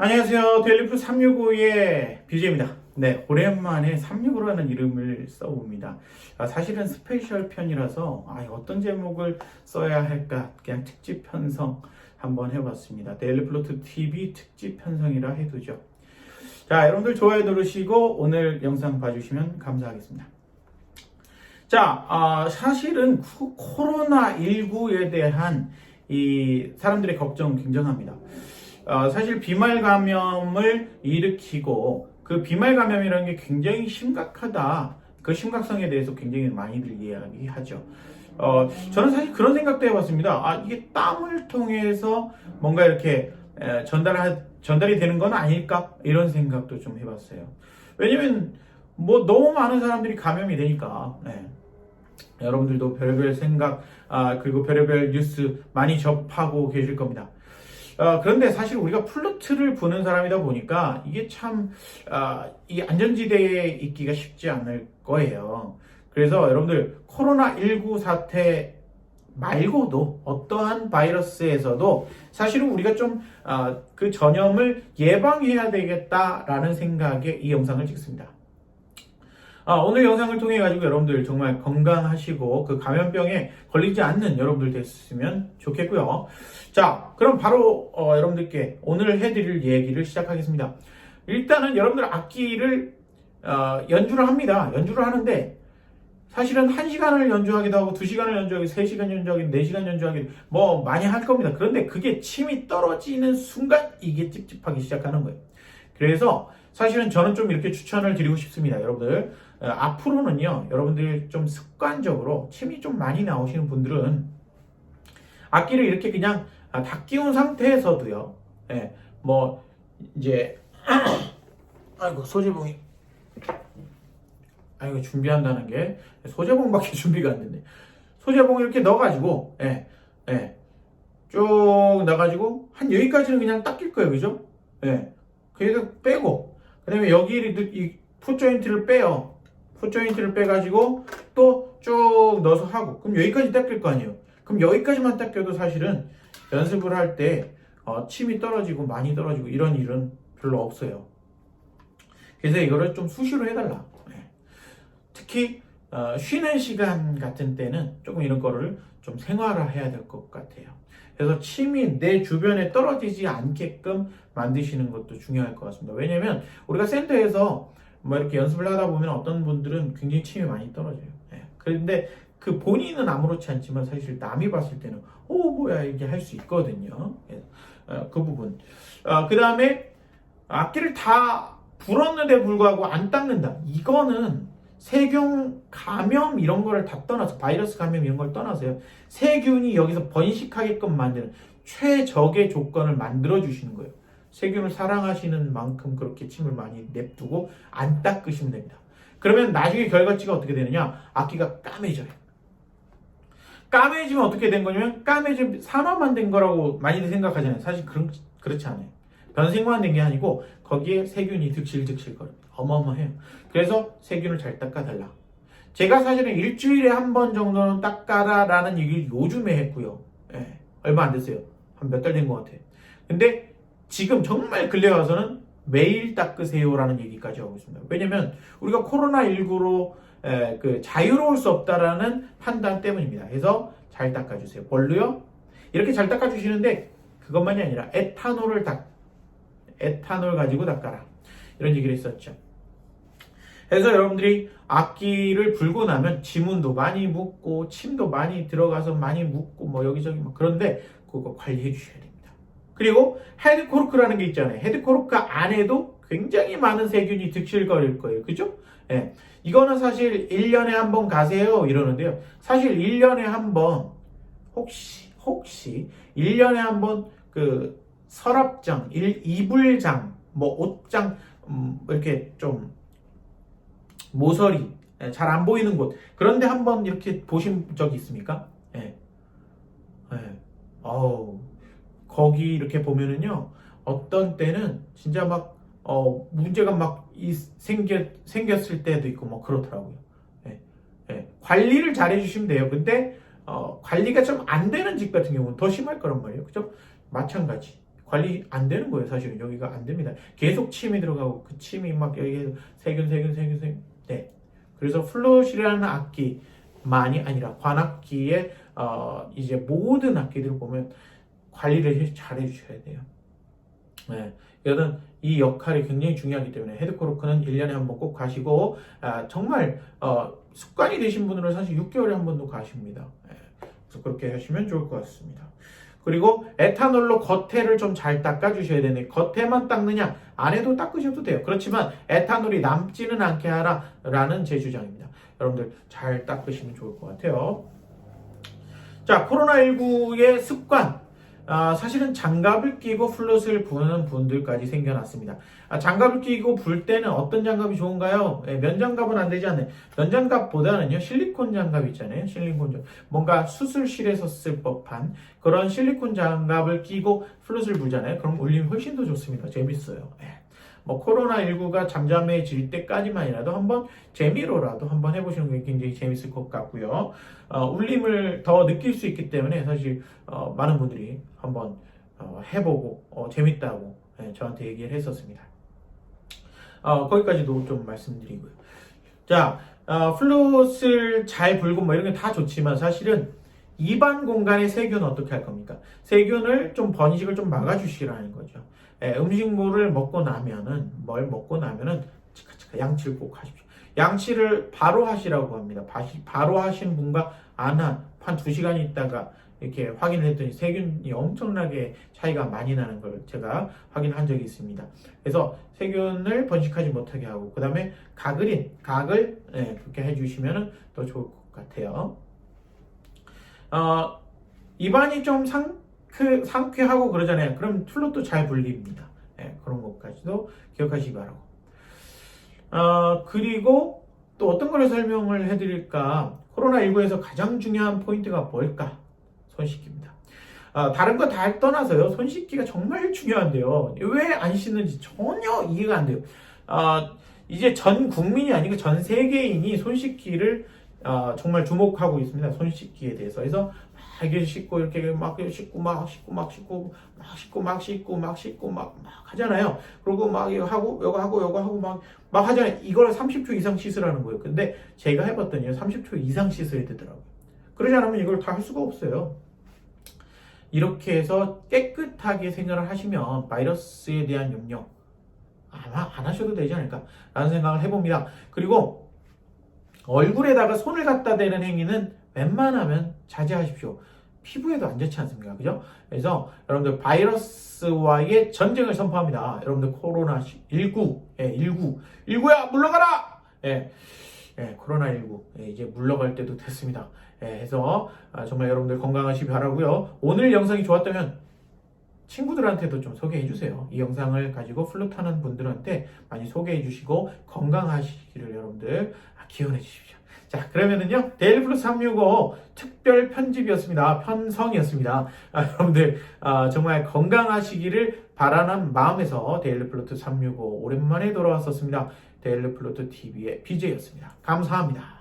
안녕하세요. 델리프 365의 BJ입니다. 네, 오랜만에 365라는 이름을 써봅니다. 아, 사실은 스페셜 편이라서 아, 어떤 제목을 써야 할까 그냥 특집 편성 한번 해봤습니다. 델리플로트 TV 특집 편성이라 해두죠. 자, 여러분들 좋아요 누르시고 오늘 영상 봐주시면 감사하겠습니다. 자, 아, 사실은 코- 코로나19에 대한 이 사람들의 걱정 굉장합니다. 어, 사실 비말 감염을 일으키고 그 비말 감염이라는 게 굉장히 심각하다. 그 심각성에 대해서 굉장히 많이들 이야기하죠. 어, 저는 사실 그런 생각도 해봤습니다. 아, 이게 땀을 통해서 뭔가 이렇게 에, 전달 전달이 되는 건 아닐까? 이런 생각도 좀 해봤어요. 왜냐면 뭐 너무 많은 사람들이 감염이 되니까. 네. 여러분들도 별별 생각, 아, 그리고 별별 뉴스 많이 접하고 계실 겁니다. 어, 그런데 사실 우리가 플루트를 부는 사람이다 보니까 이게 참, 아, 이 안전지대에 있기가 쉽지 않을 거예요. 그래서 여러분들 코로나19 사태 말고도 어떠한 바이러스에서도 사실은 우리가 좀, 아, 그 전염을 예방해야 되겠다라는 생각에 이 영상을 찍습니다. 아, 오늘 영상을 통해 가지고 여러분들 정말 건강하시고 그 감염병에 걸리지 않는 여러분들 됐으면 좋겠고요. 자, 그럼 바로 어, 여러분들께 오늘 해드릴 얘기를 시작하겠습니다. 일단은 여러분들 악기를 어, 연주를 합니다. 연주를 하는데 사실은 1시간을 연주하기도 하고 2시간을 연주하기도 3시간 연주하기도 4시간 연주하기도 뭐 많이 할 겁니다. 그런데 그게 침이 떨어지는 순간 이게 찝찝하기 시작하는 거예요. 그래서 사실은 저는 좀 이렇게 추천을 드리고 싶습니다. 여러분들 어, 앞으로는요, 여러분들 좀 습관적으로 침이 좀 많이 나오시는 분들은 악기를 이렇게 그냥 아, 다 끼운 상태에서도요, 예, 뭐 이제 아이고 소지봉이 아이고 준비한다는 게 소재봉밖에 준비가 안 됐네. 소재봉 이렇게 넣어가지고, 예, 예, 쭉 넣어가지고 한 여기까지는 그냥 딱 낄 거예요, 그죠? 예, 그래서 빼고, 그 다음에 여기를 이 풋조인트를 빼요. 풋조인트를 빼가지고 또 쭉 넣어서 하고. 그럼 여기까지 닦일 거 아니에요. 그럼 여기까지만 닦여도 사실은 연습을 할때 어, 침이 떨어지고 많이 떨어지고 이런 일은 별로 없어요. 그래서 이거를 좀 수시로 해달라. 네. 특히 어, 쉬는 시간 같은 때는 조금 이런 거를 좀 생활화해야 될 것 같아요. 그래서 침이 내 주변에 떨어지지 않게끔 만드시는 것도 중요할 것 같습니다. 왜냐면 우리가 센터에서 뭐 이렇게 연습을 하다 보면 어떤 분들은 굉장히 침이 많이 떨어져요. 예. 그런데 그 본인은 아무렇지 않지만 사실 남이 봤을 때는 오 뭐야 이게 할 수 있거든요. 예. 어, 그 부분. 그 다음에 악기를 다 불었는데 불구하고 안 닦는다. 이거는 세균 감염 이런 거를 다 떠나서 바이러스 감염 이런 걸 떠나서요. 세균이 여기서 번식하게끔 만드는 최적의 조건을 만들어 주시는 거예요. 세균을 사랑하시는 만큼 그렇게 침을 많이 냅두고 안 닦으시면 됩니다. 그러면 나중에 결과치가 어떻게 되느냐? 악기가 까매져요. 까매지면 어떻게 된 거냐면 까매지면 산화만 된 거라고 많이들 생각하잖아요. 사실 그런, 그렇지 않아요. 변생만 된 게 아니고 거기에 세균이 득실득실 거립니다. 어마어마해요. 그래서 세균을 잘 닦아달라. 제가 사실은 일주일에 한 번 정도는 닦아라 라는 얘기를 요즘에 했고요. 예, 얼마 안 됐어요. 한 몇 달 된 것 같아요. 근데 지금 정말 근래 와서는 매일 닦으세요라는 얘기까지 하고 있습니다. 왜냐면 우리가 코로나19로 그 자유로울 수 없다라는 판단 때문입니다. 그래서 잘 닦아주세요. 뭘로요? 이렇게 잘 닦아주시는데 그것만이 아니라 에탄올을 닦, 에탄올 가지고 닦아라. 이런 얘기를 했었죠. 그래서 여러분들이 악기를 불고 나면 지문도 많이 묻고 침도 많이 들어가서 많이 묻고 뭐 여기저기 막 그런데 그거 관리해 주셔야 됩니다. 그리고 헤드코르크라는 게 있잖아요. 헤드코르크 안에도 굉장히 많은 세균이 득실거릴 거예요. 그죠? 예. 이거는 사실 1년에 한 번 가세요. 이러는데요. 사실 1년에 한 번, 혹시, 혹시, 1년에 한 번 그 서랍장, 일, 이불장, 뭐 옷장, 음, 이렇게 좀 모서리, 잘안 보이는 곳. 그런데 한번 이렇게 보신 적이 있습니까? 예. 예. 어우. 거기 이렇게 보면은요, 어떤 때는 진짜 막, 어, 문제가 막 이, 생겨, 생겼을 때도 있고, 뭐 그렇더라고요. 예, 예. 관리를 잘 해주시면 돼요. 근데, 어, 관리가 좀 안 되는 집 같은 경우는 더 심할 거란 말이에요. 그죠? 마찬가지. 관리 안 되는 거예요. 사실은 여기가 안 됩니다. 계속 침이 들어가고 그 침이 막 여기에 세균 세균 세균 세균. 네. 그래서 플롯이라는 악기만이 아니라 관악기의 어, 이제 모든 악기들 보면 관리를 잘 해주셔야 돼요. 네. 여튼 이 역할이 굉장히 중요하기 때문에 헤드코로크는 1년에 한 번 꼭 가시고 아, 정말 어, 습관이 되신 분들은 사실 6개월에 한 번도 가십니다. 네. 그래서 그렇게 하시면 좋을 것 같습니다. 그리고 에탄올로 겉에를 좀 잘 닦아주셔야 되네. 겉에만 닦느냐? 안에도 닦으셔도 돼요. 그렇지만 에탄올이 남지는 않게 하라라는 제 주장입니다. 여러분들 잘 닦으시면 좋을 것 같아요. 자, 코로나19의 습관. 아, 사실은 장갑을 끼고 플롯을 부는 분들까지 생겨났습니다. 아, 장갑을 끼고 불 때는 어떤 장갑이 좋은가요? 예, 면장갑은 안 되지 않나요? 면장갑보다는요, 실리콘 장갑 있잖아요. 실리콘 장갑. 뭔가 수술실에서 쓸 법한 그런 실리콘 장갑을 끼고 플롯을 불잖아요. 그럼 울림이 훨씬 더 좋습니다. 재밌어요. 예. 뭐 코로나19가 잠잠해질 때까지만이라도 한번 재미로라도 한번 해보시는 게 굉장히 재밌을 것 같고요. 어, 울림을 더 느낄 수 있기 때문에 사실 어, 많은 분들이 한번 어, 해보고 어, 재밌다고 예, 저한테 얘기를 했었습니다. 어, 거기까지도 좀 말씀드리고요. 자, 어, 플롯을 잘 불고 뭐 이런 게 다 좋지만 사실은 입안 공간의 세균은 어떻게 할 겁니까? 세균을 좀 번식을 좀 막아주시라는 거죠. 예, 음식물을 먹고 나면은 뭘 먹고 나면은 치카치카 양치를 꼭 하십시오. 양치를 바로 하시라고 합니다. 바로 하신 분과 안한 두 시간 있다가 이렇게 확인을 했더니 세균이 엄청나게 차이가 많이 나는 걸 제가 확인한 적이 있습니다. 그래서 세균을 번식하지 못하게 하고 그 다음에 가글인 각을 예, 그렇게 해주시면 더 좋을 것 같아요. 어, 입안이 좀 상크, 상쾌하고 그러잖아요. 그럼 플롯도 잘 불립니다. 예, 그런 것까지도 기억하시기 바라고. 어, 그리고 또 어떤 걸 설명을 해드릴까? 코로나19에서 가장 중요한 포인트가 뭘까? 손 씻기입니다. 어, 다른 거 다 떠나서요. 손 씻기가 정말 중요한데요. 왜 안 씻는지 전혀 이해가 안 돼요. 어, 이제 전 국민이 아니고 전 세계인이 손 씻기를 어, 정말 주목하고 있습니다. 손 씻기에 대해서. 그래서 막 이렇게 씻고 이렇게 막 씻고 막 씻고 막 씻고 막 씻고 막 씻고 막 씻고 막, 막 하잖아요. 그리고 막 이거 하고 이거 하고 이거 하고 막, 막 하잖아요. 이걸 30초 이상 씻으라는 거예요. 근데 제가 해봤더니 30초 이상 씻어야 되더라고요. 그러지 않으면 이걸 다 할 수가 없어요. 이렇게 해서 깨끗하게 생각을 하시면 바이러스에 대한 염려 아마 안 하셔도 되지 않을까 라는 생각을 해봅니다. 그리고 얼굴에다가 손을 갖다 대는 행위는 웬만하면 자제하십시오. 피부에도 안 좋지 않습니까? 그죠? 그래서 여러분들 바이러스와의 전쟁을 선포합니다. 여러분들 코로나19, 예, 19, 19야 물러가라! 예, 예, 코로나19 예, 이제 물러갈 때도 됐습니다. 예, 해서 아, 정말 여러분들 건강하시기 바라고요. 오늘 영상이 좋았다면 친구들한테도 좀 소개해 주세요. 이 영상을 가지고 플루트하는 분들한테 많이 소개해 주시고 건강하시기를 여러분들 기원해 주십시오. 자, 그러면은요, 데일리 플러스 365 특별 편집이었습니다. 편성이었습니다. 아, 여러분들, 아, 정말 건강하시기를 바라는 마음에서 데일리 플로트 365 오랜만에 돌아왔었습니다. 데일리 플로트 TV의 BJ였습니다. 감사합니다.